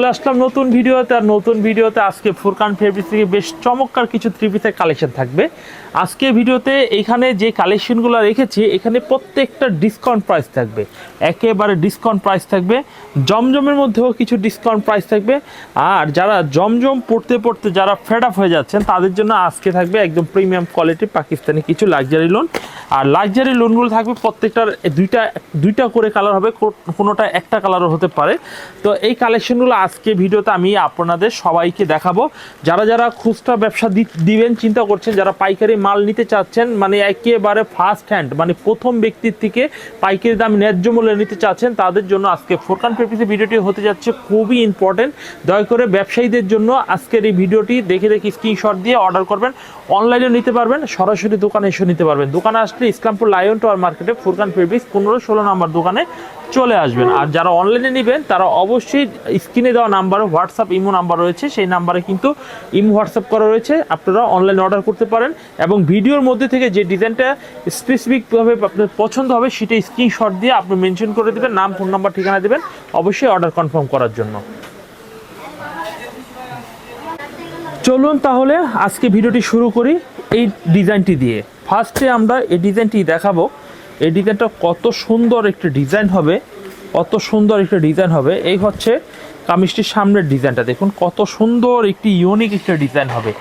চলে আসলাম নতুন ভিডিওতে, আর নতুন ভিডিওতে আজকে ফুরকান ফেব্রিক্স থেকে বেশ চমৎকার কিছু থ্রি পিসের কালেকশন থাকবে। আজকে ভিডিওতে এখানে যে কালেকশনগুলো রেখেছি, এখানে প্রত্যেকটা ডিসকাউন্ট প্রাইস থাকবে। একেবারে ডিসকাউন্ট প্রাইস থাকবে। জমজমের মধ্যেও কিছু ডিসকাউন্ট প্রাইস থাকবে। আর যারা জমজম পড়তে পড়তে যারা ফেড আপ হয়ে যাচ্ছেন, তাদের জন্য আজকে থাকবে একদম প্রিমিয়াম কোয়ালিটি পাকিস্তানি কিছু লাক্সারি লোন আর লাক্সারি লোনগুলো থাকবে প্রত্যেকটার, দুইটা দুইটা করে কালার হবে কোনোটা একটা কালারও হতে পারে। তো এই কালেকশনগুলো আজকে ভিডিওতে আমি আপনাদের সবাইকে দেখাবো। যারা যারা খুচরা ব্যবসা দিবেন, চিন্তা করছেন, যারা পাইকারি মাল নিতে চাচ্ছেন মানে একেবারে ফার্স্ট হ্যান্ড মানে প্রথম ব্যক্তির থেকে পাইকারি দাম ন্যায্য মূল্যে নিতে চাচ্ছেন, তাদের জন্য আজকে ফোরকান পেপিসের ভিডিওটি হতে যাচ্ছে খুবই ইম্পর্টেন্ট দয়া করে ব্যবসায়ীদের জন্য আজকের এই ভিডিওটি দেখে দেখে স্ক্রিনশট দিয়ে অর্ডার করবেন। অনলাইনে নিতে পারবেন, সরাসরি দোকানে এসে নিতে পারবেন। দোকানে আসলে ইসলামপুর লায়ন টাওয়ার মার্কেটে ফুরকান ফেব্রিক্স পনেরো ষোলো নম্বর দোকানে চলে আসবেন। আর যারা অনলাইনে নেবেন, তারা অবশ্যই স্ক্রিনে দেওয়া নাম্বারে হোয়াটসঅ্যাপ ইমো নাম্বার রয়েছে। সেই নাম্বারে কিন্তু ইমো হোয়াটসঅ্যাপ করা রয়েছে। আপনারা অনলাইনে অর্ডার করতে পারেন এবং ভিডিওর মধ্যে থেকে যে ডিজাইনটা স্পেসিফিকভাবে আপনার পছন্দ হবে, সেটা স্ক্রিনশট দিয়ে আপনি মেনশন করে দেবেন, নাম ফোন নাম্বার ঠিকানা দেবেন, অবশ্যই অর্ডার কনফার্ম করার জন্য। চলুন তাহলে আজকে ভিডিওটি শুরু করি এই ডিজাইনটি দিয়ে। ফার্স্টে আমরা এই ডিজাইনটি দেখাবো। এই ডিজাইনটা কত সুন্দর একটি ডিজাইন হবে, কত সুন্দর একটি ডিজাইন হবে। এই হচ্ছে কামিজটির সামনের ডিজাইনটা দেখুন, কত সুন্দর একটি ইউনিক একটা ডিজাইন হবে।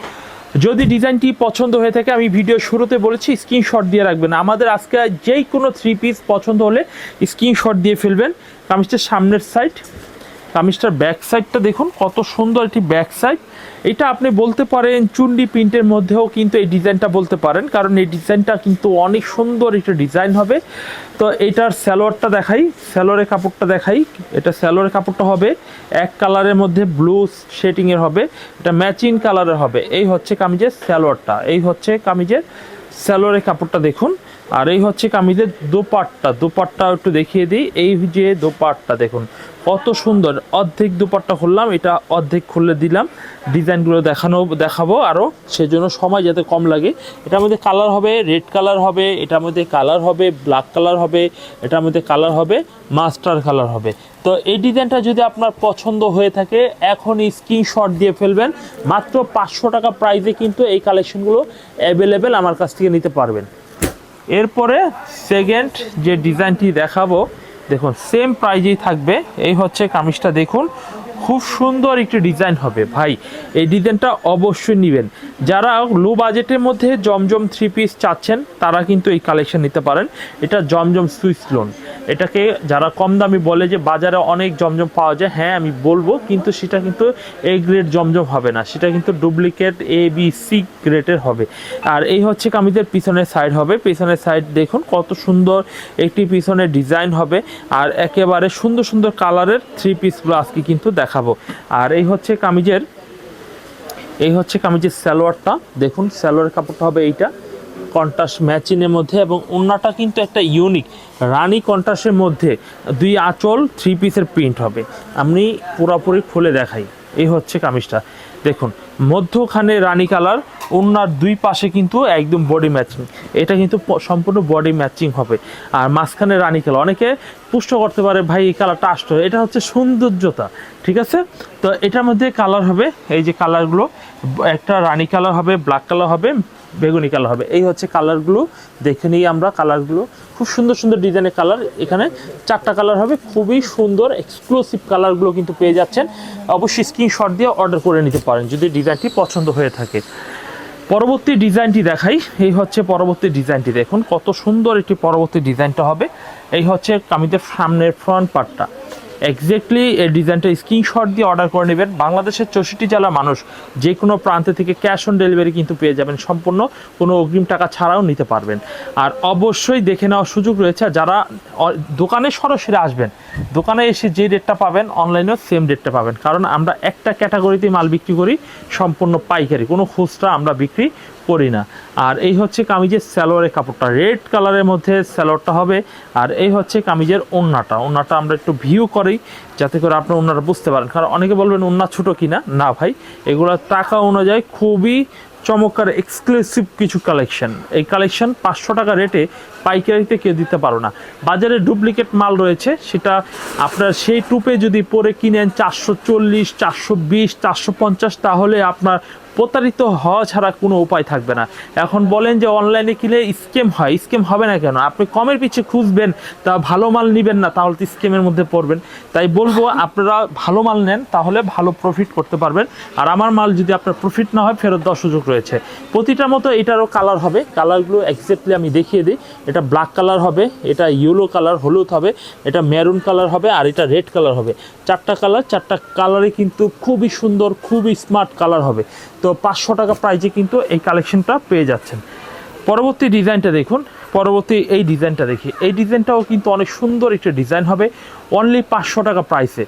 যদি ডিজাইনটি পছন্দ হয়ে থাকে, আমি ভিডিও শুরুতে বলেছি স্ক্রিনশট দিয়ে রাখবেন। আমাদের আজকে যেই কোনো থ্রি পিস পছন্দ হলে স্ক্রিনশট দিয়ে ফেলবেন। কামিজটির সামনের সাইড কামিজটার ব্যাক সাইডটা দেখুন, কত সুন্দর একটি ব্যাক সাইড এটা আপনি বলতে পারেন চুন্ডি প্রিন্টের মধ্যেও কিন্তু এই ডিজাইনটা বলতে পারেন, কারণ এই ডিজাইনটা কিন্তু অনেক সুন্দর একটা ডিজাইন হবে। তো এটার স্যালোয়ারটা দেখাই স্যালোয়ারের কাপড়টা দেখাই, এটা স্যালোয়ারের কাপড়টা হবে, এক কালারের মধ্যে ব্লু শেডিংয়ের হবে, এটা ম্যাচিং কালারের হবে। এই হচ্ছে কামিজের স্যালোয়ারটা এই হচ্ছে কামিজের স্যালোয়ারের কাপড়টা দেখুন। আর এই হচ্ছে কামিজের দোপাট্টা। দোপাট্টা একটু দেখিয়ে দিই। এই যে দোপাট্টা দেখুন, কত সুন্দর। অর্ধেক দোপাট্টা খুললাম, এটা অর্ধেক খুলে দিলাম। ডিজাইনগুলো দেখানো, দেখাবো আরও সেজন্য সময় যাতে কম লাগে। এটার মধ্যে কালার হবে, রেড কালার হবে, এটার মধ্যে কালার হবে, ব্ল্যাক কালার হবে, এটার মধ্যে কালার হবে, মাস্টার কালার হবে। তো এই ডিজাইনটা যদি আপনার পছন্দ হয়ে থাকে, এখনই স্ক্রিনশট দিয়ে ফেলবেন। মাত্র পাঁচশো টাকা প্রাইসে কিন্তু এই কালেকশনগুলো অ্যাভেলেবেল আমার কাছ থেকে নিতে পারবেন। এরপরে সেকেন্ড যে ডিজাইনটি দেখাবো দেখুন সেম প্রাইজেই থাকবে। এই হচ্ছে কামিজটা দেখুন। খুব সুন্দর একটি ডিজাইন হবে। ভাই, এই ডিজাইনটা অবশ্যই নেবেন। যারা লো বাজেটের মধ্যে জমজম থ্রি পিস চাচ্ছেন, তারা কিন্তু এই কালেকশন নিতে পারেন। এটা জমজম সুইস লোন এটাকে যারা কম দামি বলে যে বাজারে অনেক জমজম পাওয়া যায় হ্যাঁ আমি বলব, কিন্তু সেটা কিন্তু এ গ্রেড জমজম হবে না। সেটা কিন্তু ডুপ্লিকেট এ বি সি গ্রেডের হবে। আর এই হচ্ছে কামিজের পিছনের সাইড হবে। পিছনের সাইড দেখুন, কত সুন্দর একটি পিছনের ডিজাইন হবে। আর একেবারে সুন্দর সুন্দর কালারের থ্রি পিসগুলো আজকে কিন্তু দেখাবো। আর এই হচ্ছে কামিজের, এই হচ্ছে কামিজের স্যালোয়ারটা দেখুন স্যালোয়ার কাপড়টা হবে এইটা কন্ট্রাস্ট ম্যাচিনের মধ্যে এবং ওড়নাটা কিন্তু একটা ইউনিক রানি কন্ট্রাস্টের মধ্যে দুই আঁচল থ্রি পিসের প্রিন্ট হবে। আমি পুরোপুরি খুলে দেখাই। এই হচ্ছে কামিজটা। দেখুন, মধ্যখানে রানী কালার ওনার দুই পাশে কিন্তু একদম বডি ম্যাচিং এটা কিন্তু সম্পূর্ণ বডি ম্যাচিং হবে। আর মাঝখানে রানী কালার, অনেকে পুষ্ট করতে পারে, ভাই, এই কালারটা আসতো এটা হচ্ছে সৌন্দর্যতা, ঠিক আছে? তো এটার মধ্যে কালার হবে, এই যে কালারগুলো, একটা রানি কালার হবে, ব্ল্যাক কালার হবে বেগুনি কালার হবে। এই হচ্ছে কালারগুলো দেখে নিই আমরা কালারগুলো খুব সুন্দর সুন্দর ডিজাইনের কালার। এখানে চারটা কালার হবে। খুবই সুন্দর এক্সক্লুসিভ কালারগুলো কিন্তু পেয়ে যাচ্ছেন। অবশ্যই স্ক্রিনশট দিয়ে অর্ডার করে নিতে পারেন যদি ডিজাইনটি পছন্দ হয়ে থাকে। পরবর্তী ডিজাইনটি দেখাই। এই হচ্ছে পরবর্তী ডিজাইনটি দেখুন কত সুন্দর একটি পরবর্তী ডিজাইনটা হবে। এই হচ্ছে কামিজের সামনের ফ্রন্ট পার্টটা এক্স্যাক্টলি এই ডিজাইনটা স্ক্রিনশট দিয়ে অর্ডার করে নেবেন। বাংলাদেশের চৌষট্টি জেলার মানুষ যে কোনো প্রান্ত থেকে ক্যাশ অন ডেলিভারি কিন্তু পেয়ে যাবেন সম্পূর্ণ। কোনো অগ্রিম টাকা ছাড়াও নিতে পারবেন। আর অবশ্যই দেখে নেওয়ার সুযোগ রয়েছে যারা দোকানে সরাসরি আসবেন, দোকানে এসে যে রেটটা পাবেন অনলাইনেও সেম রেটটা পাবেন। কারণ আমরা একটা ক্যাটাগরিতে মাল বিক্রি করি, সম্পূর্ণ পাইকারি। কোনো খুচরা আমরা বিক্রি করি না। আর এই হচ্ছে কামিজের স্যালোয়ারের কাপড়টা। রেড কালারের মধ্যে স্যালোয়ারটা হবে। আর এই হচ্ছে কামিজের ওন্নাটা। ওন্নাটা আমরা একটু ভিউ করি, যাতে করে আপনার ওনারা বুঝতে পারেন। কারণ অনেকে বলবেন, ওন্না ছোটো কিনা না? ভাই, এগুলো টাকা অনুযায়ী খুবই চমৎকার এক্সক্লুসিভ কিছু কালেকশন এই কালেকশন পাঁচশো টাকা রেটে পাইকারিতে কেউ দিতে পারো না। বাজারে ডুপ্লিকেট মাল রয়েছে। সেটা আপনার সেই টুপে যদি পরে কিনেন চারশো চল্লিশ, চারশো বিশ, চারশো পঞ্চাশ, তাহলে আপনার প্রতারিত হওয়া ছাড়া কোনো উপায় থাকবে না। এখন বলেন যে অনলাইনে কিনে স্কেম হয় স্কেম হবে না কেন? আপনি কমের পিছিয়ে খুঁজবেন, তা ভালো মাল নেবেন না, তাহলে তো স্কেমের মধ্যে পড়বেন। তাই বলব, আপনারা ভালো মাল নেন, তাহলে ভালো প্রফিট করতে পারবেন। আর আমার মাল যদি আপনার প্রফিট না হয়, ফেরত দেওয়ার সুযোগ রয়েছে। প্রতিটা মতো এটারও কালার হবে। কালারগুলো এক্স্যাক্টলি আমি দেখিয়ে দিই। এটা ব্ল্যাক কালার হবে, এটা ইয়েলো কালার হলুদ হবে, এটা মেরুন কালার হবে, আর এটা রেড কালার হবে। চারটা কালার চারটা কালারে কিন্তু খুবই সুন্দর, খুবই স্মার্ট কালার হবে। তো পাঁচশো টাকা প্রাইজে কিন্তু এই কালেকশনটা পেয়ে যাচ্ছেন। পরবর্তী ডিজাইনটা দেখুন, পরবর্তী এই ডিজাইনটা দেখি। এই ডিজাইনটাও কিন্তু অনেক সুন্দর একটা ডিজাইন হবে অনলি পাঁচশো টাকা প্রাইসে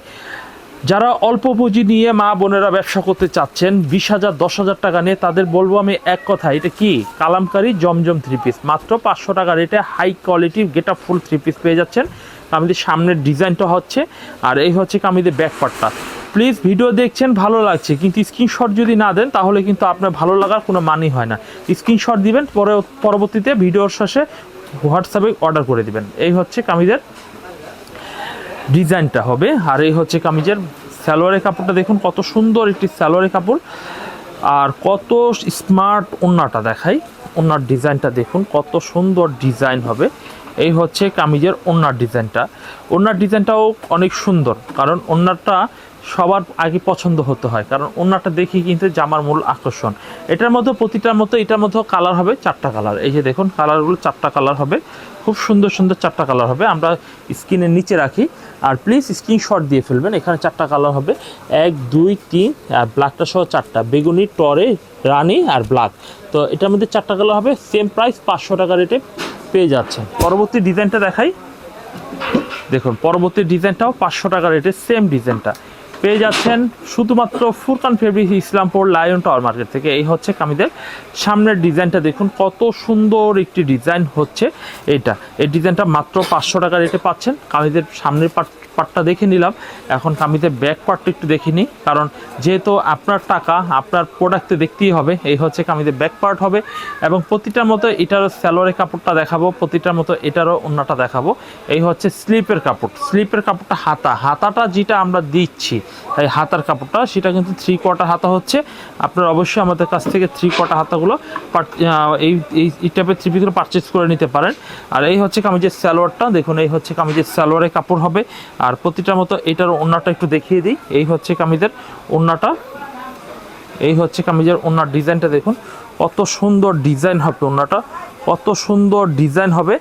যারা অল্প পুঁজি নিয়ে মা বোনেরা ব্যবসা করতে চাচ্ছেন, বিশ হাজার, দশ হাজার টাকা নিয়ে, তাদের বলব আমি এক কথা, এটা কি? কালামকারি জমজম থ্রি পিস মাত্র পাঁচশো টাকা রেটে হাই কোয়ালিটির গেটা ফুল থ্রি পিস পেয়ে যাচ্ছেন। কামিদের সামনের ডিজাইনটা হচ্ছে, আর এই হচ্ছে কামিদের ব্যাক পার্টটা প্লিজ ভিডিও দেখছেন, ভালো লাগছে, কিন্তু স্ক্রিনশট যদি না দেন, তাহলে কিন্তু আপনার ভালো লাগার কোনো মানই হয় না। স্ক্রিনশট দিবেন, পরে পরবর্তীতে ভিডিওর শেষে হোয়াটসঅ্যাপে অর্ডার করে দিবেন। এই হচ্ছে কামিজের ডিজাইনটা হবে, আর এই হচ্ছে কামিজের সালোয়ারের কাপড়টা। দেখুন কত সুন্দর একটি সালোয়ারের কাপড়, আর কত স্মার্ট ওন্নাটা দেখাই। ওনার ডিজাইনটা দেখুন, কত সুন্দর ডিজাইন হবে। এই হচ্ছে কামিজের ওন্নার ডিজাইনটা। ওন্নার ডিজাইনটাও অনেক সুন্দর, কারণ ওন্নারটা সবার আগে পছন্দ হতে হয়, কারণ ওন্নাটা দেখি কিন্তু জামার মূল আকর্ষণ। এটার মধ্যে প্রতিটার মতো এটার মধ্যেও কালার হবে চারটা কালার। এই যে দেখুন, কালারগুলো চারটা কালার হবে, খুব সুন্দর সুন্দর চারটা কালার হবে। আমরা স্ক্রিনের নিচে রাখি, আর প্লিজ স্ক্রিনশট দিয়ে ফেলবেন, এখানে চারটা কালার হবে। এক, দুই, তিন, আর ব্ল্যাকটা সহ চারটা, বেগুনি, টরে, রানি, আর ব্ল্যাক তো এটার মধ্যে চারটা কালার হবে সেম প্রাইস পাঁচশো টাকা রেটে পেয়ে যাচ্ছেন পরবর্তী ডিজাইনটা দেখাই। দেখুন পরবর্তী ডিজাইনটাও পাঁচশো টাকা রেটের সেম ডিজাইনটা পেয়ে যাচ্ছেন শুধুমাত্র Furqan fabric Islampur lion tower market থেকে। এই হচ্ছে কামিদের সামনের ডিজাইনটা দেখুন, কত সুন্দর একটি ডিজাইন হচ্ছে এটা। এই ডিজাইনটা মাত্র পাঁচশো টাকা রেটে পাচ্ছেন। কামিদের সামনের পার্ট পার্টটা দেখে নিলাম। এখন কামিদের ব্যাক পার্টটা একটু দেখে নিই, কারণ যেহেতু আপনার টাকা, আপনার প্রোডাক্টে দেখতেই হবে, এই হচ্ছে কামিদের ব্যাক পার্ট হবে। এবং প্রতিটার মতো এটারও স্যালোয়ারের কাপড়টা দেখাবো, প্রতিটার মতো এটারও অন্যটা দেখাবো। এই হচ্ছে স্লিপের কাপড়, স্লিপের কাপড়টা হাতা, হাতাটা যেটা আমরা দিচ্ছি এই হাতার কাপড়টা, সেটা কিন্তু থ্রি কোয়ার্টার হাতা হচ্ছে। আপনারা অবশ্যই আমাদের কাছ থেকে থ্রি কোয়ার্টার হাতাগুলো এই এই টাইপের থ্রি পিসগুলো পারচেস করে নিতে পারেন। আর এই হচ্ছে কামিজের স্যালোয়ারটা দেখুন এই হচ্ছে কামিজের স্যালোয়ারের কাপড় হবে। আর প্রতিটার মতো এটার ওড়নাটা একটু দেখিয়ে দিই। এই হচ্ছে কামিজের ওড়নাটা এই হচ্ছে কামিজের ওনার ডিজাইনটা দেখুন। কত সুন্দর ডিজাইন হবে ওনাটা কত সুন্দর ডিজাইন হবে।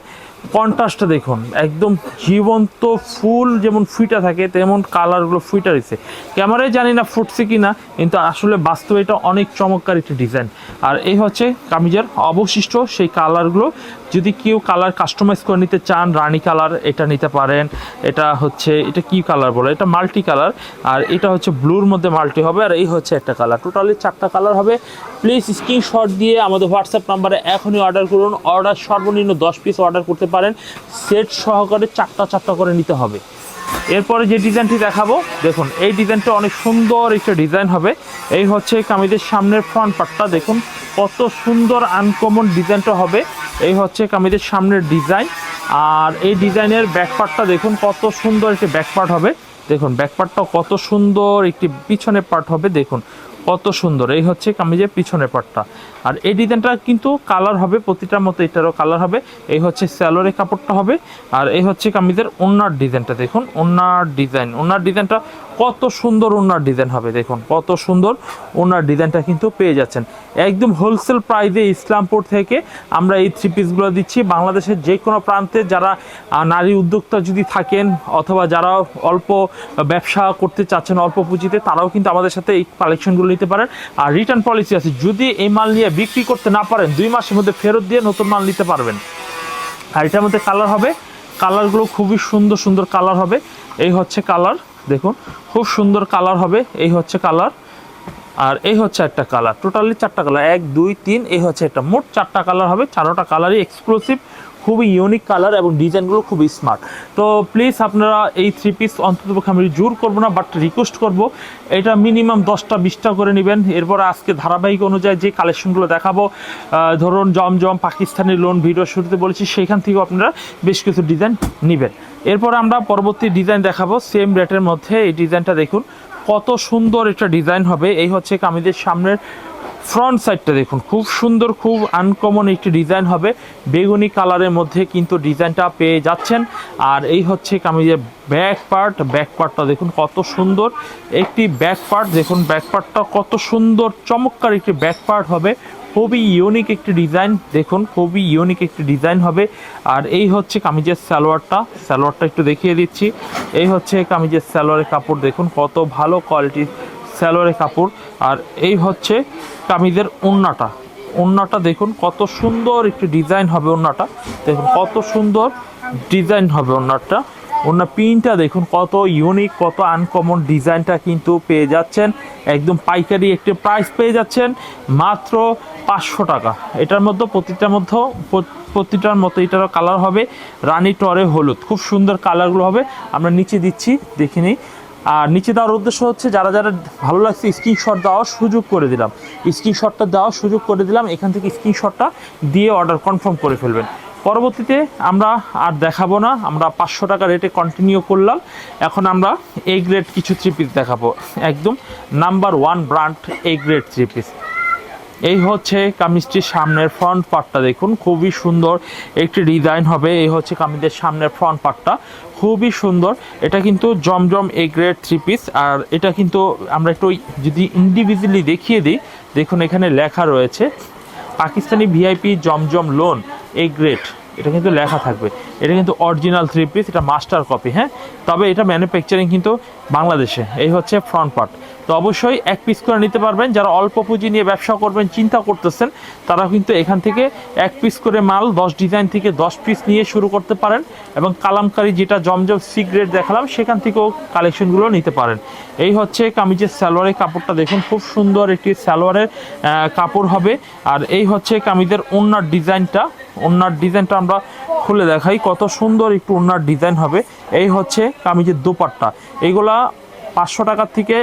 কন্ট্রাস্টটা দেখুন, একদম জীবন্ত ফুল যেমন ফুইটা থাকে, তেমন কালারগুলো ফুইটা রয়েছে। ক্যামেরায় জানি না ফুটছে কি না কিন্তু আসলে বাস্তবে এটা অনেক চমৎকার একটি ডিজাইন। আর এই হচ্ছে কামিজের অবশিষ্ট সেই কালারগুলো। যদি কেউ কালার কাস্টমাইজ করে নিতে চান, রানী কালার এটা নিতে পারেন, এটা হচ্ছে, এটা কি কালার বলে? এটা মাল্টি কালার, আর এটা হচ্ছে ব্লুর মধ্যে মাল্টি হবে, আর এই হচ্ছে একটা কালার। টোটালি চারটা কালার হবে। প্লিজ স্ক্রিনশট দিয়ে আমাদের হোয়াটসঅ্যাপ নাম্বারে এখনই অর্ডার করুন। অর্ডার সর্বনিম্ন দশ পিস অর্ডার করতে পারেন সেট সহকারে চারটা চারটা করে নিতে হবে। এরপরে যে ডিজাইনটি দেখাবো, দেখুন, এই ডিজাইনটা অনেক সুন্দর একটা ডিজাইন হবে। এই হচ্ছে কামিজের সামনের ফ্রন্ট পার্টটা দেখুন, কত সুন্দর আনকমন ডিজাইনটা হবে। এই হচ্ছে কামিজের সামনের ডিজাইন আর এই ডিজাইনের ব্যাক পার্টটা দেখুন, কত সুন্দর একটি ব্যাক পার্ট হবে। দেখুন ব্যাক পার্টটাও কত সুন্দর একটি পিছনের পার্ট হবে, দেখুন। কত সুন্দর। এই হচ্ছে কামিজের পিছনের পাটটা। আর এই ডিজাইনটা কিন্তু কালার হবে প্রতিটার মতো এটারও কালার হবে। এই হচ্ছে স্যালোরের কাপড়টা হবে। আর এই হচ্ছে কামিজের ওনার ডিজাইনটা দেখুন ওনার ডিজাইন। ওনার ডিজাইনটা কত সুন্দর ওনার ডিজাইন হবে, দেখুন, কত সুন্দর ওনার ডিজাইনটা কিন্তু পেয়ে যাচ্ছেন। একদম হোলসেল প্রাইসে ইসলামপুর থেকে আমরা এই থ্রি পিসগুলো দিচ্ছি। বাংলাদেশের যে কোনো প্রান্তে যারা নারী উদ্যোক্তা যদি থাকেন অথবা যারা অল্প ব্যবসা করতে চাচ্ছেন অল্প পুঁজিতে, তারাও কিন্তু আমাদের সাথে এই কালেকশনগুলো নিতে পারেন। আর রিটার্ন পলিসি আছে, যদি এই মাল নিয়ে বিক্রি করতে না পারেন, দুই মাসের মধ্যে ফেরত দিয়ে নতুন মাল নিতে পারবেন। আর এটার মধ্যে কালার হবে কালারগুলো খুবই সুন্দর সুন্দর কালার হবে। এই হচ্ছে কালার দেখুন, খুব সুন্দর কালার হবে, এই হচ্ছে কালার আর এই হচ্ছে একটা কালার টোটালি চারটা কালার এক, দুই, তিন, এই হচ্ছে একটা, মোট চারটা কালার হবে, চারোটা কালারই এক্সক্লুসিভ খুবই ইউনিক কালার এবং ডিজাইনগুলো খুবই স্মার্ট তো প্লিজ আপনারা এই থ্রি পিস অন্তত আমি জোর করব না বাট রিকোয়েস্ট করব, এটা মিনিমাম দশটা, বিশটা করে নেবেন। এরপর আজকে ধারাবাহিক অনুযায়ী যে কালেকশনগুলো দেখাবো ধরুন জমজম পাকিস্তানি লোন ভিডিও শুরুতে বলেছি সেখান থেকেও আপনারা বেশ কিছু ডিজাইন নেবেন। এরপর আমরা পরবর্তী ডিজাইন দেখাবো সেম রেটের মধ্যে এই ডিজাইনটা দেখুন। কত সুন্দর একটা ডিজাইন হবে। এই হচ্ছে কামিজের সামনের ফ্রন্ট সাইডটা দেখুন। খুব সুন্দর, খুব আনকমন একটি ডিজাইন হবে। বেগুনি কালারের মধ্যে কিন্তু ডিজাইনটা পেয়ে যাচ্ছেন। আর এই হচ্ছে কামিজের ব্যাক পার্ট ব্যাক পার্টটা দেখুন কত সুন্দর। একটি ব্যাক পার্ট দেখুন ব্যাক পার্টটা কত সুন্দর, চমৎকার একটি ব্যাক পার্ট হবে। খুবই ইউনিক একটি ডিজাইন। দেখুন, খুবই ইউনিক একটি ডিজাইন হবে। আর এই হচ্ছে কামিজের সালোয়ারটা। সালোয়ারটা একটু দেখিয়ে দিচ্ছি। এই হচ্ছে কামিজের সালোয়ারের কাপড়, দেখুন কত ভালো কোয়ালিটির স্যালোয়ারের কাপড়। আর এই হচ্ছে কামিজের ওন্নাটা ওন্নাটা দেখুন কত সুন্দর একটি ডিজাইন হবে ওন্নাটা দেখুন কত সুন্দর ডিজাইন হবে ওন্নাটা ওনার পিনটা দেখুন কত ইউনিক কত আনকমন ডিজাইনটা কিন্তু পেয়ে যাচ্ছেন। একদম পাইকারি একটি প্রাইস পেয়ে যাচ্ছেন। মাত্র পাঁচশো টাকা। এটার মধ্যে প্রতিটার মধ্যে প্রতিটার মতো এটারও কালার হবে। রানি টরে হলুদ। খুব সুন্দর কালারগুলো হবে। আমরা নিচে দিচ্ছি, দেখে নিই। আর নিচে দেওয়ার উদ্দেশ্য হচ্ছে যারা যারা ভালো লাগছে স্ক্রিনশট দেওয়ার সুযোগ করে দিলাম। স্ক্রিনশটটা দেওয়ার সুযোগ করে দিলাম। এখান থেকে স্ক্রিনশটটা দিয়ে অর্ডার কনফার্ম করে ফেলবেন। পরবর্তীতে আমরা আর দেখাবো না। আমরা পাঁচশো টাকা রেটে কন্টিনিউ করলাম। এখন আমরা এ গ্রেড কিছু থ্রি পিস দেখাবো। একদম number one brand A grade three piece এই হচ্ছে কামিজটির সামনের ফ্রন্ট পার্টটা দেখুন, খুবই সুন্দর একটি ডিজাইন হবে। এই হচ্ছে কামিজের সামনের ফ্রন্ট পার্টটা খুবই সুন্দর। এটা কিন্তু Zamzam A grade three piece আর এটা কিন্তু আমরা একটু যদি ইন্ডিভিজুয়ালি দেখিয়ে দিই, দেখুন এখানে লেখা রয়েছে, Pakistani VIP Zamzam lawn A grade এটা কিন্তু লেখা থাকবে। এটা কিন্তু অরিজিনাল থ্রি পিস এটা মাস্টার কপি হ্যাঁ? তবে এটা ম্যানুফ্যাকচারিং কিন্তু বাংলাদেশে। এই হচ্ছে ফ্রন্ট পার্ট তো অবশ্যই এক পিস করে নিতে পারবেন। যারা অল্প পুঁজি নিয়ে ব্যবসা করবেন, চিন্তা করতেছেন তারা কিন্তু এখান থেকে এক পিস করে মাল, দশ ডিজাইন থেকে দশ পিস নিয়ে শুরু করতে পারেন এবং কালামকারি যেটা জমজম সিগ্রেট দেখালাম, সেখান থেকেও কালেকশনগুলো নিতে পারেন। এই হচ্ছে কামিজের সালোয়ারের কাপড়টা। দেখুন, খুব সুন্দর একটি সালোয়ারের কাপড় হবে। আর এই হচ্ছে কামিজের ওনার ডিজাইনটা। ওনার ডিজাইনটা আমরা খুলে দেখাই। কত সুন্দর একটু ওনার ডিজাইন হবে। এই হচ্ছে কামিজের দোপাট্টা। এইগুলা পাঁচশো টাকার থেকে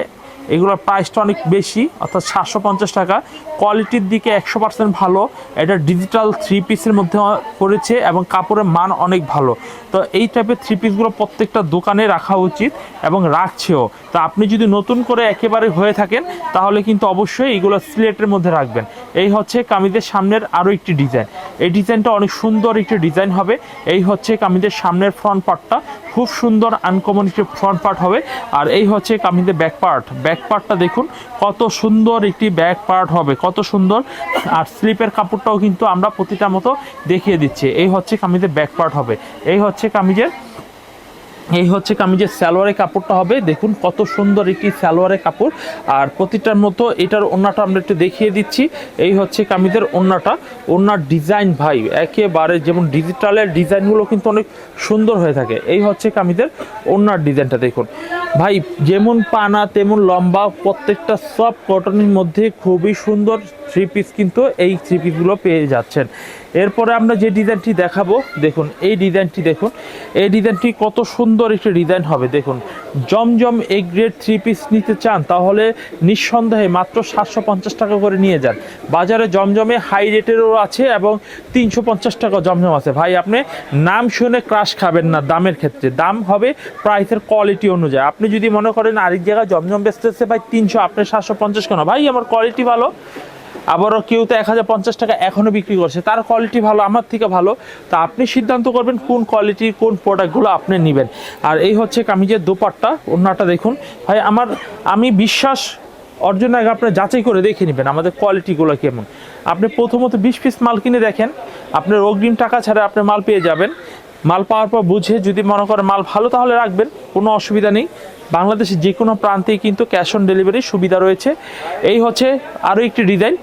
এগুলোর প্রাইসটা অনেক বেশি, অর্থাৎ সাতশো পঞ্চাশ টাকা। কোয়ালিটির দিকে একশো পার্সেন্ট ভালো। এটা ডিজিটাল থ্রি পিসের মধ্যে পড়েছে এবং কাপড়ের মান অনেক ভালো। তো এই টাইপের থ্রি পিসগুলো প্রত্যেকটা দোকানে রাখা উচিত এবং রাখছেও। তো আপনি যদি নতুন করে একেবারে হয়ে থাকেন, তাহলে কিন্তু অবশ্যই এইগুলো সিলেটের মধ্যে রাখবেন। এই হচ্ছে কামিজের সামনের আরও একটি ডিজাইন এই ডিজাইনটা অনেক সুন্দর একটি ডিজাইন হবে। এই হচ্ছে কামিজের সামনের ফ্রন্ট পার্টটা খুব সুন্দর আনকমন একটি ফ্রন্ট পার্ট হবে। আর এই হচ্ছে কামিজের ব্যাক পার্ট ব্যাক পার্টটা দেখুন, কত সুন্দর একটি ব্যাক পার্ট হবে, কত সুন্দর। আর স্লিপের কাপড়টাও কিন্তু আমরা প্রতিটা মতো দেখিয়ে দিচ্ছি। এই হচ্ছে কামিজের ব্যাক পার্ট হবে। এই হচ্ছে কামিজের এই হচ্ছে কামিজের সালোয়ারের কাপড়টা হবে, দেখুন কত সুন্দর একটি সালোয়ারের কাপড়। আর প্রতিটার মতো এটার ওন্নাটা আমরা একটু দেখিয়ে দিচ্ছি। এই হচ্ছে কামিজের ওন্নাটা। ওন্নার ডিজাইন ভাই, একেবারে যেমন ডিজিটালের ডিজাইনগুলো কিন্তু অনেক সুন্দর হয়ে থাকে। এই হচ্ছে কামিজের ওন্নার ডিজাইনটা দেখুন। ভাই, যেমন পানা, তেমন লম্বা, প্রত্যেকটা সব কটনের মধ্যে খুবই সুন্দর থ্রি পিস কিন্তু এই থ্রি পিসগুলো পেয়ে যাচ্ছেন। এরপরে আমরা যে ডিজাইনটি দেখাবো, দেখুন, এই ডিজাইনটি দেখুন, এই ডিজাইনটি কত সুন্দর একটি ডিজাইন হবে, দেখুন। জমজম এই গ্রেড থ্রি পিস নিতে চান, তাহলে নিঃসন্দেহে মাত্র সাতশো পঞ্চাশ টাকা করে নিয়ে যান। বাজারে জমজমে হাই রেটেরও আছে এবং তিনশো পঞ্চাশ টাকা জমজম আছে। ভাই, আপনি নাম শুনে ক্রাশ খাবেন না দামের ক্ষেত্রে। দাম হবে প্রাইসের কোয়ালিটি অনুযায়ী। আপনি যদি মনে করেন আরেক জায়গায় জমজম বেচতেছে ভাই তিনশো, আপনি সাতশো পঞ্চাশ কেন? ভাই, আমার কোয়ালিটি ভালো। আবারও কেউ তো এক হাজার পঞ্চাশ টাকা এখনও বিক্রি করছে। তার কোয়ালিটি ভালো, আমার থেকে ভালো। তা আপনি সিদ্ধান্ত করবেন কোন কোয়ালিটির কোন প্রোডাক্টগুলো আপনি নেবেন। আর এই হচ্ছে কামিজের দোপাট্টা ওনাটা দেখুন। ভাই, আমার, আমি বিশ্বাস অর্জন আগে আপনি যাচাই করে দেখে নেবেন আমাদের কোয়ালিটিগুলো কেমন। আপনি প্রথমত বিশ পিস মাল কিনে দেখেন। আপনার অগ্রিম টাকা ছাড়া আপনি মাল পেয়ে যাবেন। মাল পাওয়ার পর বুঝে যদি মনে করেন মাল ভালো তাহলে রাখবেন, কোনো অসুবিধা নেই। বাংলাদেশের যে কোনো প্রান্তেই কিন্তু ক্যাশ অন ডেলিভারির সুবিধা রয়েছে। এই হচ্ছে আরও একটি ডিজাইন।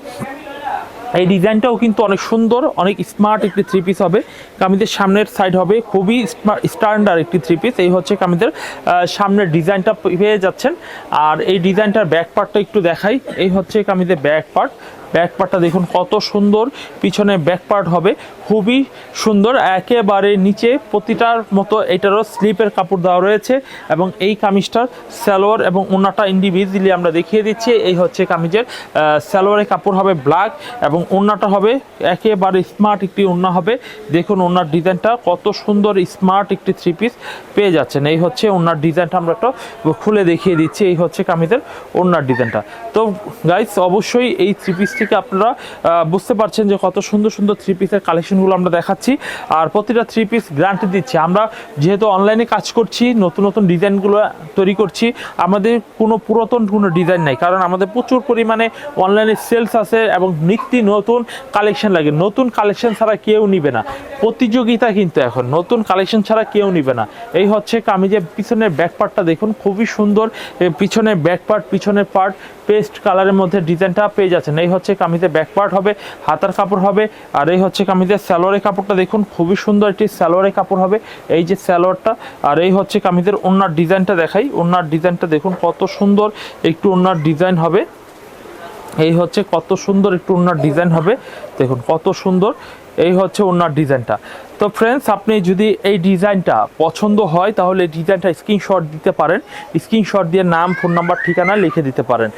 এই ডিজাইনটাও কিন্তু অনেক সুন্দর অনেক স্মার্ট একটি থ্রি পিস হবে। কামিজের সামনের সাইড হবে খুবই স্ট্যান্ডার্ড একটি থ্রি পিস এই হচ্ছে কামিজের আহ, সামনের ডিজাইনটা পেয়ে যাচ্ছেন। আর এই ডিজাইনটার ব্যাক পার্টটা একটু দেখাই। এই হচ্ছে কামিজের ব্যাক পার্ট ব্যাক পার্টটা দেখুন কত সুন্দর। পিছনে ব্যাক পার্ট হবে, খুবই সুন্দর। একেবারে নিচে প্রতিটার মতো এটারও স্লিপের কাপড় দেওয়া রয়েছে এবং এই কামিজটার সালোয়ার এবং ওনাটা ইন্ডিভিজুয়ালি আমরা দেখিয়ে দিচ্ছি। এই হচ্ছে কামিজের সালোয়ারের কাপড় হবে ব্ল্যাক এবং ওনাটা হবে একেবারে স্মার্ট একটি ওনা হবে। দেখুন ওনার ডিজাইনটা কত সুন্দর স্মার্ট একটি থ্রি পিস পেয়ে যাচ্ছেন। এই হচ্ছে ওনার ডিজাইনটা আমরা একটা খুলে দেখিয়ে দিচ্ছি। এই হচ্ছে কামিজের ওনার ডিজাইনটা। তো গাইস অবশ্যই এই থ্রি পিস থেকে আপনারা বুঝতে পারছেন যে কত সুন্দর সুন্দর থ্রি পিসের কালেকশনগুলো আমরা দেখাচ্ছি। আর প্রতিটা থ্রি পিস গ্যারান্টি দিচ্ছি। আমরা যেহেতু অনলাইনে কাজ করছি, নতুন নতুন ডিজাইনগুলো তৈরি করছি, আমাদের কোনো পুরাতন কোনো ডিজাইন নাই। কারণ আমাদের প্রচুর পরিমাণে অনলাইনে সেলস আছে এবং নিত্য নতুন কালেকশন লাগে। নতুন কালেকশন ছাড়া কেউ নিবে না। প্রতিযোগিতা কিন্তু এখন। নতুন কালেকশন ছাড়া কেউ নিবে না। এই হচ্ছে কামিজের পিছনের ব্যাক পার্টটা দেখুন। খুবই সুন্দর পিছনের ব্যাক পার্ট পিছনের পার্ট পেস্ট কালারের মধ্যে ডিজাইনটা পেয়ে যাচ্ছেন। এই হচ্ছে কামিজের ব্যাক পার্ট হবে, হাতার কাপড় হবে, আর এই হচ্ছে কামিজের স্যালোয়ারের কাপড়টা দেখুন, খুবই সুন্দর একটি স্যালোয়ারের কাপড় হবে, এই যে স্যালোয়ারটা আর এই হচ্ছে কামিজের ওনার ডিজাইনটা দেখাই ওনার ডিজাইনটা দেখুন কত সুন্দর একটু ওনার ডিজাইন হবে, এই হচ্ছে কত সুন্দর একটু ওনার ডিজাইন হবে, দেখুন কত সুন্দর, এই হচ্ছে ওনার ডিজাইনটা। তো ফ্রেন্ডস আপনি যদি এই ডিজাইনটা পছন্দ হয়, তাহলে ডিজাইনটা স্ক্রিনশট দিতে পারেন। স্ক্রিনশট দিয়ে নাম ফোন নাম্বার ঠিকানা লিখে দিতে পারেন।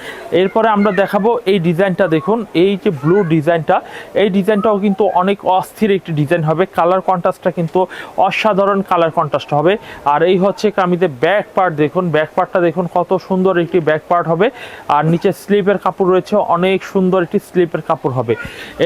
এরপরে আমরা দেখাবো এই ডিজাইনটা দেখুন, এই যে ব্লু ডিজাইনটা এই ডিজাইনটাও কিন্তু অনেক অস্থির একটি ডিজাইন হবে। কালার কন্ট্রাস্টটা কিন্তু অসাধারণ কালার কন্ট্রাস্ট হবে। আর এই হচ্ছে কামিতে ব্যাক পার্ট দেখুন ব্যাক পার্টটা দেখুন, কত সুন্দর একটি ব্যাক পার্ট হবে। আর নিচে স্লিপের কাপড় রয়েছে, অনেক সুন্দর একটি স্লিপের কাপড় হবে।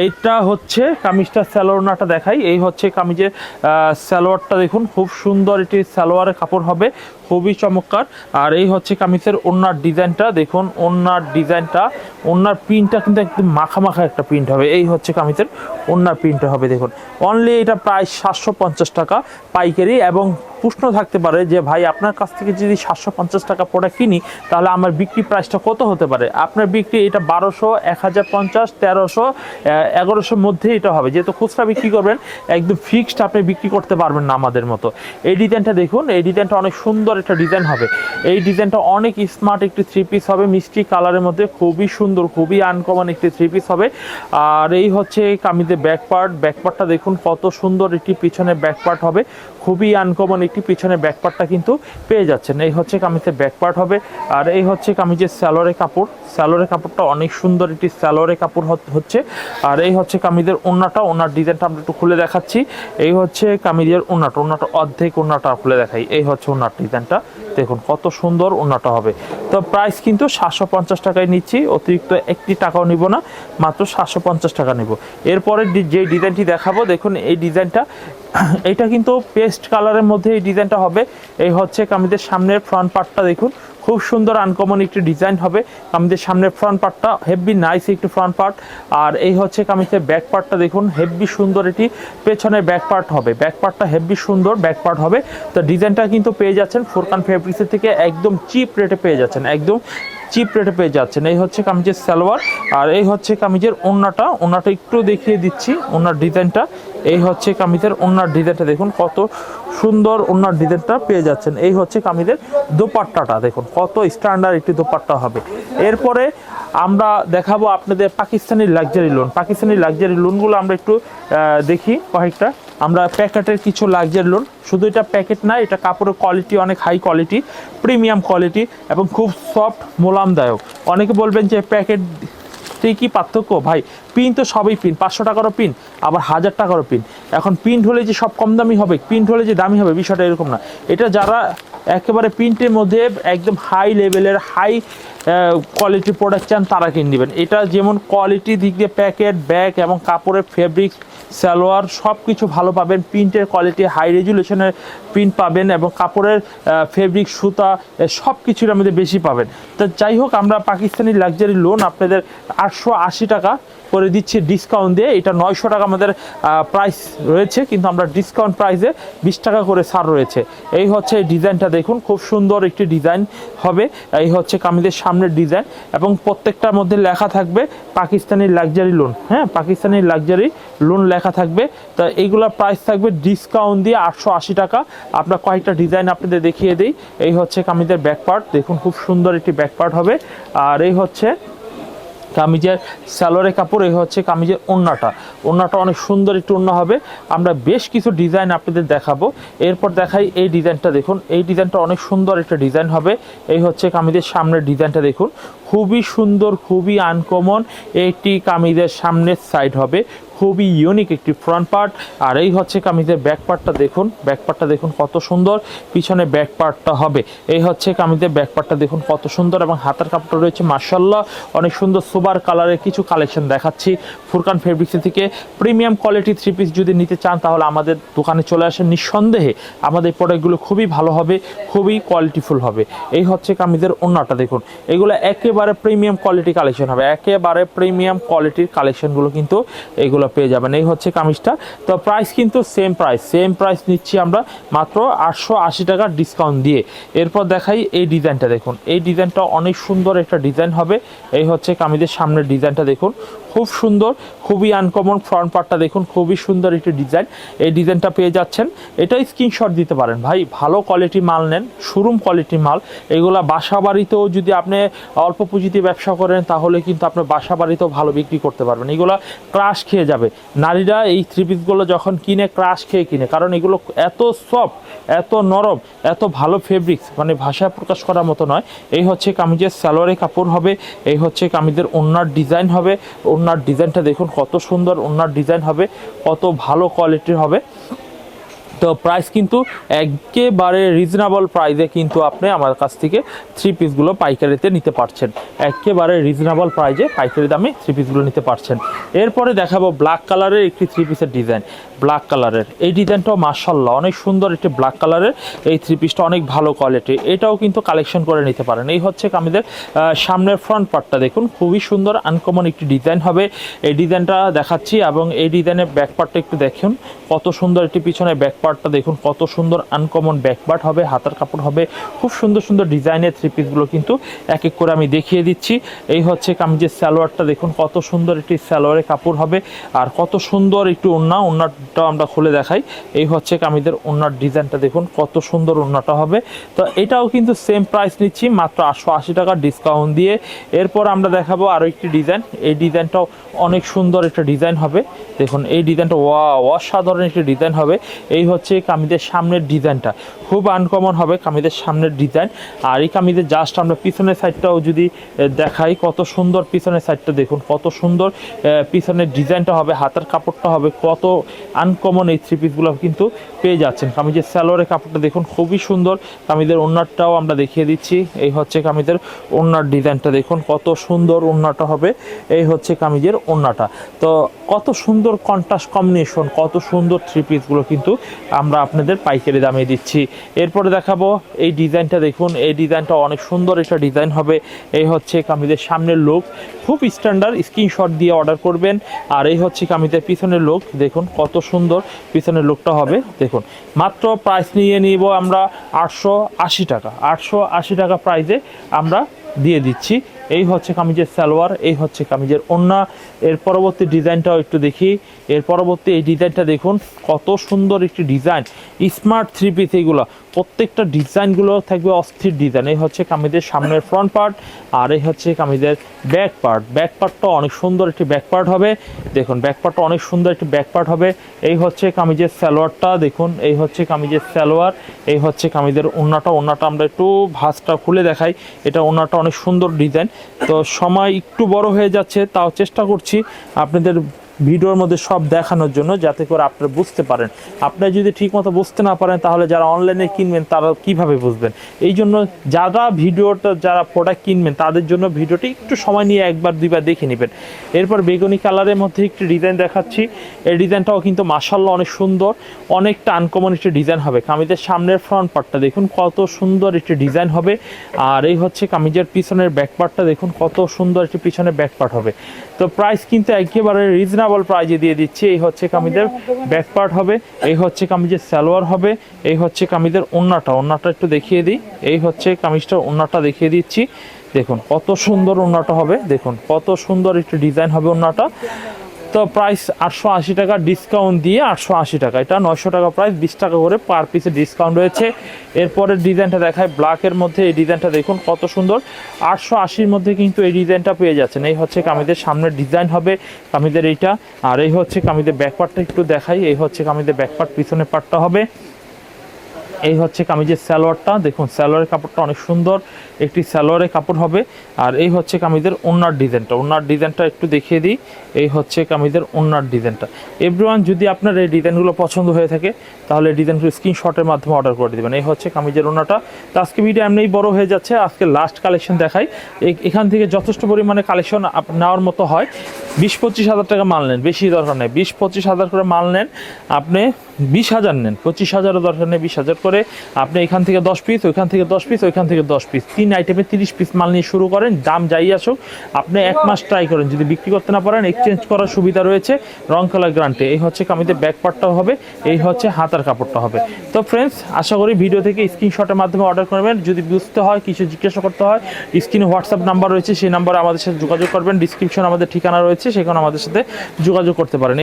এইটা হচ্ছে কামিজটা স্যালোনাটা দেখাই, এই হচ্ছে কামিজের আহ, সালোয়ারটা দেখুন খুব সুন্দর এটি সালোয়ারের কাপড় হবে খুবই চমৎকার। আর এই হচ্ছে কামিজের ওনার ডিজাইনটা দেখুন ওনার ডিজাইনটা ওনার প্রিন্টটা কিন্তু একদম মাখা মাখা একটা প্রিন্ট হবে। এই হচ্ছে কামিজের ওনার প্রিন্টটা হবে দেখুন। অনলি এটা প্রায় সাতশো পঞ্চাশ টাকা পাইকারি এবং প্রশ্ন থাকতে পারে যে, ভাই, আপনার কাছ থেকে যদি সাতশো পঞ্চাশ টাকা প্রোডাক্ট কিনি, তাহলে আমার বিক্রি প্রাইসটা কত হতে পারে? আপনার বিক্রি এটা বারোশো, এক হাজার পঞ্চাশ, তেরোশো এগারোশোর মধ্যে এটা হবে। যেহেতু খুচরা বিক্রি করবেন, একদম ফিক্সড আপনি বিক্রি করতে পারবেন না আমাদের মতো। এই ডিজাইনটা দেখুন, এই ডিজাইনটা অনেক সুন্দর একটা ডিজাইন হবে। এই ডিজাইনটা অনেক স্মার্ট একটি থ্রি পিস হবে, মিষ্টি কালারের মধ্যে খুবই সুন্দর, খুবই আনকমন একটি থ্রি পিস হবে। আর এই হচ্ছে কামিজের ব্যাক পার্ট দেখুন, কত সুন্দর একটি পিছনে ব্যাক পার্ট হবে। খুবই আনকমন একটি পিছনে ব্যাক পার্টটা কিন্তু পেয়ে যাচ্ছেন। এই হচ্ছে কামিজের ব্যাক পার্ট হবে। আর এই হচ্ছে কামিজের স্যালোরে কাপড়। স্যালোরে কাপড়টা অনেক সুন্দর একটি স্যালোরে কাপড় হচ্ছে। আর এই হচ্ছে কামিজের ওনাটা ওনার ডিজাইনটা আমরা একটু খুলে দেখাচ্ছি। এই হচ্ছে কামিজের ওনাটা ওনাটা অর্ধেক ওনাটা খুলে দেখাই। এই হচ্ছে ওনার ডিজাইনটা। দেখুন কত সুন্দর ওনাটা হবে। তো প্রাইস কিন্তু সাতশো পঞ্চাশ টাকায় নিচ্ছি। অতিরিক্ত একটি টাকাও নিব না। মাত্র সাতশো পঞ্চাশ টাকা নেব। এরপরে যে ডিজাইনটি দেখাবো, দেখুন এই ডিজাইনটা এটা কিন্তু পেস্ট কালারের মধ্যে এই ডিজাইনটা হবে। এই হচ্ছে কামিজের সামনের ফ্রন্ট পার্টটা দেখুন। খুব সুন্দর আনকমন একটি ডিজাইন হবে। কামিজের সামনের ফ্রন্ট পার্টটা হেভি নাইস একটি ফ্রন্ট পার্ট আর এই হচ্ছে কামিজের ব্যাক পার্টটা দেখুন হেভি সুন্দর এটি। পেছনে ব্যাক পার্ট হবে। ব্যাক পার্টটা হেভি সুন্দর ব্যাক পার্ট হবে। তো ডিজাইনটা কিন্তু পেয়ে যাচ্ছেন ফোরকান ফেব্রিক্সের থেকে একদম চিপ রেটে পেয়ে যাচ্ছেন। একদম চিপ রেটে পেয়ে যাচ্ছেন। এই হচ্ছে কামিজের সালোয়ার। আর এই হচ্ছে কামিজের ওন্নাটা। ওন্নাটা একটু দেখিয়ে দিচ্ছি ওনার ডিজাইনটা এই হচ্ছে কামিজের ওনার ডিজাইনটা দেখুন কত সুন্দর ওনার ডিজাইনটা পেয়ে যাচ্ছেন। এই হচ্ছে কামিজের দোপাট্টাটা। দেখুন কত স্ট্যান্ডার্ড একটি দোপাট্টা হবে। এরপরে আমরা দেখাবো আপনাদের Pakistani luxury lawn Pakistani luxury লোনগুলো আমরা একটু দেখি কয়েকটা। আমরা প্যাকেটের কিছু লাক্সারি লোন শুধু এটা প্যাকেট না, এটা কাপড়ের কোয়ালিটি অনেক হাই কোয়ালিটি প্রিমিয়াম কোয়ালিটি এবং খুব সফট মোলামদায়ক। অনেকে বলবেন যে প্যাকেট সেই কি পার্থক্য? ভাই পিন তো সবই পিন পাঁচশো টাকারও পিন আবার হাজার টাকারও পিন এখন প্রিন্ট হলে যে সব কম দামি হবে প্রিন্ট হলে যে দামি হবে, বিষয়টা এরকম না। এটা যারা একেবারে প্রিন্টের মধ্যে একদম হাই লেভেলের হাই কোয়ালিটির প্রোডাক্ট চান, তারা কিনে নেবেন। এটা যেমন কোয়ালিটি দিক দিয়ে প্যাকেট, ব্যাগ এবং কাপড়ের ফেব্রিক সালোয়ার সব কিছু ভালো পাবেন। প্রিন্টের কোয়ালিটি হাই রেজুলেশনের প্রিন্ট পাবেন এবং কাপড়ের ফেব্রিক সুতা সব কিছুর আমাদের বেশি পাবেন। তো যাই হোক, আমরা পাকিস্তানি লাক্সারি লোন আপনাদের আটশো আশি টাকা করে দিচ্ছি ডিসকাউন্ট দিয়ে। এটা নয়শো টাকা আমাদের প্রাইস রয়েছে, কিন্তু আমরা ডিসকাউন্ট প্রাইসে বিশ টাকা করে ছাড় রয়েছে। এই হচ্ছে ডিজাইনটা দেখুন, খুব সুন্দর একটি ডিজাইন হবে। এই হচ্ছে কামিজের সামনের ডিজাইন এবং প্রত্যেকটার মধ্যে লেখা থাকবে পাকিস্তানি লাক্সারি লোন হ্যাঁ পাকিস্তানি লাক্সারি লোন লেখা থাকবে। তা এইগুলোর প্রাইস থাকবে ডিসকাউন্ট দিয়ে আটশো আশি টাকা। আমরা কয়েকটা ডিজাইন আপনাদের দেখিয়ে দিই। এই হচ্ছে কামিজের ব্যাক পার্ট দেখুন, খুব সুন্দর একটি ব্যাক পার্ট হবে। আর এই হচ্ছে কামিজের স্যালোয়ারের কাপড়, এই হচ্ছে কামিজের ওন্নাটা। ওন্নাটা অনেক সুন্দর একটু ওন্না হবে। আমরা বেশ কিছু ডিজাইন আপনাদের দেখাবো। এরপর দেখাই এই ডিজাইনটা দেখুন। এই ডিজাইনটা অনেক সুন্দর একটা ডিজাইন হবে। এই হচ্ছে কামিজের সামনের ডিজাইনটা দেখুন। খুবই সুন্দর, খুবই আনকমন এটি কামিজের সামনের সাইড হবে। খুবই ইউনিক একটি ফ্রন্ট পার্ট আর এই হচ্ছে কামিজের ব্যাক পার্টটা দেখুন। ব্যাক পার্টটা দেখুন কত সুন্দর। পিছনে ব্যাক পার্টটা হবে। এই হচ্ছে কামিজের ব্যাক পার্টটা দেখুন কত সুন্দর এবং হাতের কাপড়টা রয়েছে মার্শাল্লাহ অনেক সুন্দর সুবার কালারের কিছু কালেকশন দেখাচ্ছি। ফুরকান ফেব্রিক্স থেকে প্রিমিয়াম কোয়ালিটি থ্রি পিস যদি নিতে চান, তাহলে আমাদের দোকানে চলে আসেন। নিঃসন্দেহে আমাদের প্রোডাক্টগুলো খুবই ভালো হবে, খুবই কোয়ালিটিফুল হবে। এই হচ্ছে কামিজের অন্যটা দেখুন। এগুলো একেবারে প্রিমিয়াম কোয়ালিটি কালেকশন হবে। একেবারে প্রিমিয়াম কোয়ালিটির কালেকশনগুলো কিন্তু এগুলো পেয়ে যাবেন। এই হচ্ছে কামিজটা। তো প্রাইস কিন্তু সেম প্রাইস সেম প্রাইস নিচ্ছি আমরা মাত্র আটশো আশি টাকার ডিসকাউন্ট দিয়ে। এরপর দেখাই এই ডিজাইনটা দেখুন। এই ডিজাইনটা অনেক সুন্দর একটা ডিজাইন হবে। এই হচ্ছে কামিজের সামনের ডিজাইনটা দেখুন। খুব সুন্দর, খুবই আনকমন ফ্রন্ট পার্টটা দেখুন, খুবই সুন্দর একটি ডিজাইন এই ডিজাইনটা পেয়ে যাচ্ছেন। এটাই স্ক্রিনশট দিতে পারেন। ভাই, ভালো কোয়ালিটি মাল নেন শোরুম কোয়ালিটি মাল। এগুলা বাসা বাড়িতেও যদি আপনি অল্প পুঁজিতে ব্যবসা করেন, তাহলে কিন্তু আপনার বাসা বাড়িতেও ভালো বিক্রি করতে পারবেন। এগুলো ক্রাশ খেয়ে যাবে। নারীরা এই থ্রি পিসগুলো যখন কিনে ক্রাশ খেয়ে কিনে, কারণ এগুলো এত সফট এত নরম, এত ভালো ফেব্রিক্স মানে ভাষায় প্রকাশ করার মতো নয়। এই হচ্ছে কামিজের সালোয়ারে কাপড় হবে, এই হচ্ছে কামিজের ওনার ডিজাইন হবে ওনার ডিজাইনটা দেখুন, কত সুন্দর ওনার ডিজাইন হবে, কত ভালো কোয়ালিটির হবে। তো প্রাইস কিন্তু একেবারে রিজনেবল প্রাইসে কিন্তু আপনি আমার কাছ থেকে থ্রি পিসগুলো পাইকারিতে নিতে পারছেন। একেবারে রিজনেবল প্রাইসে পাইকারি দামে থ্রি পিসগুলো নিতে পারছেন। এরপরে দেখাবো ব্ল্যাক কালারের একটি থ্রি পিসের ডিজাইন ব্ল্যাক কালারের এই ডিজাইনটাও মার্শাল্লাহ অনেক সুন্দর একটি ব্ল্যাক কালারের এই থ্রি পিসটা অনেক ভালো কোয়ালিটি এটাও কিন্তু কালেকশন করে নিতে পারেন। এই হচ্ছে আমাদের সামনের ফ্রন্ট পার্টটা দেখুন, খুবই সুন্দর আনকমন একটি ডিজাইন হবে। এই ডিজাইনটা দেখাচ্ছি এবং এই ডিজাইনের ব্যাক পার্টটা একটু দেখুন, কত সুন্দর একটি পিছনে ব্যাক পার্টটা দেখুন, কত সুন্দর আনকমন ব্যাক পার্ট হবে, হাতার কাপড় হবে। খুব সুন্দর সুন্দর ডিজাইনের থ্রি পিসগুলো কিন্তু এক এক করে আমি দেখিয়ে দিচ্ছি। এই হচ্ছে কামিজের সালোয়ারটা দেখুন, কত সুন্দর একটি সালোয়ারের কাপড় হবে। আর কত সুন্দর একটু ওন্না ওন্নাটাও আমরা খুলে দেখাই। এই হচ্ছে কামিদের ওন্নার ডিজাইনটা দেখুন, কত সুন্দর ওন্নাটা হবে। তো এটাও কিন্তু সেম প্রাইস নিচ্ছি, মাত্র আটশো আশি টাকা ডিসকাউন্ট দিয়ে। এরপর আমরা দেখাবো আরও একটি ডিজাইন এই ডিজাইনটাও অনেক সুন্দর একটা ডিজাইন হবে। দেখুন, এই ডিজাইনটা ওয়া, অসাধারণ একটি ডিজাইন হবে। এই হচ্ছে কামিদের সামনের ডিজাইনটা খুব আনকমন হবে কামিজের সামনের ডিজাইন আর এই কামিজের জাস্ট আমরা পিছনের সাইডটাও যদি দেখাই, কত সুন্দর পিছনের সাইডটা দেখুন, কত সুন্দর পিছনের ডিজাইনটা হবে, হাতের কাপড়টা হবে, কত আনকমন এই থ্রি পিসগুলো কিন্তু পেয়ে যাচ্ছেন। কামিজের স্যালোয়ারের কাপড়টা দেখুন, খুবই সুন্দর। কামিজের ওনারটাও আমরা দেখিয়ে দিচ্ছি, এই হচ্ছে কামিজের ওনার ডিজাইনটা দেখুন, কত সুন্দর ওনাটা হবে, এই হচ্ছে কামিজের ওনাটা তো কত সুন্দর কন্ট্রাস্ট কম্বিনেশন কত সুন্দর থ্রি পিসগুলো কিন্তু আমরা আপনাদের পাইকারি দামে দিচ্ছি। এরপরে দেখাবো এই ডিজাইনটা দেখুন। এই ডিজাইনটা অনেক সুন্দর একটা ডিজাইন হবে। এই হচ্ছে কামিজের সামনের লোক খুব স্ট্যান্ডার্ড স্ক্রিনশট দিয়ে অর্ডার করবেন। আর এই হচ্ছে কামিজের পিছনের লোক দেখুন কত সুন্দর পিছনের লোকটা হবে। দেখুন, মাত্র প্রাইস নিয়ে নিব আমরা আটশো আশি টাকা। আটশো আশি টাকা প্রাইসে আমরা দিয়ে দিচ্ছি। এই হচ্ছে কামিজের সালোয়ার, এই হচ্ছে কামিজের ওন্না। এর পরবর্তী ডিজাইনটাও একটু দেখি। এর পরবর্তী এই ডিজাইনটা দেখুন, কত সুন্দর একটি ডিজাইন। স্মার্ট থ্রি পিস এইগুলো। প্রত্যেকটা ডিজাইনগুলো থাকবে অস্থির ডিজাইন। এই হচ্ছে কামিজের সামনের ফ্রন্ট পার্ট আর এই হচ্ছে কামিজের ব্যাক পার্ট ব্যাক পার্টটা অনেক সুন্দর একটি ব্যাক পার্ট হবে। দেখুন ব্যাক পার্টটা অনেক সুন্দর একটি ব্যাক পার্ট হবে। এই হচ্ছে কামিজের সালোয়ারটা, দেখুন, এই হচ্ছে কামিজের সালোয়ার, এই হচ্ছে কামিজের ওন্নাটা। ওন্নাটা আমরা একটু ভাঁজটা খুলে দেখাই। এটা ওন্নাটা অনেক সুন্দর ডিজাইন। তো সময় একটু বড় হয়ে যাচ্ছে, তাও চেষ্টা করছি আপনাদের ভিডিওর মধ্যে সব দেখানোর জন্য যাতে করে আপনারা বুঝতে পারেন। আপনারা যদি ঠিকমতো বুঝতে না পারেন, তাহলে যারা অনলাইনে কিনবেন, তারা কীভাবে বুঝবেন? এই জন্য যারা ভিডিওটা, যারা প্রোডাক্ট কিনবেন, তাদের জন্য ভিডিওটি একটু সময় নিয়ে একবার, দুইবার দেখে নেবেন। এরপর বেগুনি কালারের মধ্যে একটি ডিজাইন দেখাচ্ছি। এই ডিজাইনটাও কিন্তু মাসাল্লাহ অনেক সুন্দর। অনেকটা আনকমন একটি ডিজাইন হবে। কামিজের সামনের ফ্রন্ট পার্টটা দেখুন, কত সুন্দর একটি ডিজাইন হবে। আর এই হচ্ছে কামিজের পিছনের ব্যাক পার্টটা দেখুন, কত সুন্দর একটি পিছনের ব্যাক পার্ট হবে। তো প্রাইস কিন্তু একেবারে রিজনেবল প্রাইজে দিয়ে দিচ্ছি। এই হচ্ছে কামিজের ব্যাক পার্ট হবে, এই হচ্ছে কামিজের সালোয়ার হবে, এই হচ্ছে কামিজের ওন্নাটা। ওন্নাটা একটু দেখিয়ে দিই। এই হচ্ছে কামিজটার ওন্নাটা দেখিয়ে দিচ্ছি। দেখুন, কত সুন্দর ওন্নাটা হবে। দেখুন, কত সুন্দর একটু ডিজাইন হবে ওন্নাটা। তো প্রাইস আটশো আশি টাকা ডিসকাউন্ট দিয়ে আটশো আশি টাকা। এটা নয়শো টাকা প্রাইস বিশ টাকা করে পার পিসে ডিসকাউন্ট রয়েছে। এরপরের ডিজাইনটা দেখায় ব্ল্যাকের মধ্যে এই ডিজাইনটা দেখুন কত সুন্দর। আটশো আশির মধ্যে কিন্তু এই ডিজাইনটা পেয়ে যাচ্ছেন। এই হচ্ছে কামিদের সামনের ডিজাইন হবে কামিদের এইটা। আর এই হচ্ছে কামিদের ব্যাকপার্টটা একটু দেখাই। এই হচ্ছে কামিদের ব্যাকপার্ট পিছনের পার্টটা হবে। এই হচ্ছে কামিজের স্যালোয়ারটা দেখুন স্যালোয়ারের কাপড়টা অনেক সুন্দর। একটি স্যালোয়ারের কাপড় হবে। আর এই হচ্ছে কামিজের ওনার ডিজাইনটা। ওনার ডিজাইনটা একটু দেখিয়ে দিই। এই হচ্ছে কামিজের ওনার ডিজাইনটা। এভরিওয়ান, যদি আপনার এই ডিজাইনগুলো পছন্দ হয়ে থাকে, তাহলে ডিজাইনগুলো স্ক্রিনশটের মাধ্যমে অর্ডার করে দেবেন। এই হচ্ছে কামিজের ওনাটা তো আজকে ভিডিও এমনিই বড় হয়ে যাচ্ছে। আজকে লাস্ট কালেকশন দেখাই। এখান থেকে যথেষ্ট পরিমাণে কালেকশন নেওয়ার মতো হয়। বিশ পঁচিশ হাজার টাকা মাল নেন, বেশি দরকার নেই। বিশ পঁচিশ হাজার করে মাল নেন, আপনি বিশ হাজার নেন। পঁচিশ হাজারও দরকার নেই, বিশ হাজার করে। আপনি এখান থেকে দশ পিস ওইখান থেকে দশ পিস ওইখান থেকে দশ পিস তিন আইটেমে তিরিশ পিস মাল নিয়ে শুরু করেন, দাম যাই আসুক, আপনি এক মাস ট্রাই করেন, যদি বিক্রি করতে না পারেন এক্সচেঞ্জ করার সুবিধা রয়েছে রং কালার গ্রান্টে এই হচ্ছে কামিতে ব্যাক পার্টটাও হবে, এই হচ্ছে হাতার কাপড়টা হবে। তো ফ্রেন্ডস আশা করি ভিডিও থেকে স্ক্রিনশটের মাধ্যমে অর্ডার করবেন যদি বুঝতে হয়, কিছু জিজ্ঞাসা করতে হয় স্ক্রিনে হোয়াটসঅ্যাপ নাম্বার রয়েছে, সেই নাম্বারে আমাদের সাথে যোগাযোগ করবেন। ডিসক্রিপশন আমাদের ঠিকানা রয়েছে, সেখানে আমাদের সাথে যোগাযোগ করতে পারেন।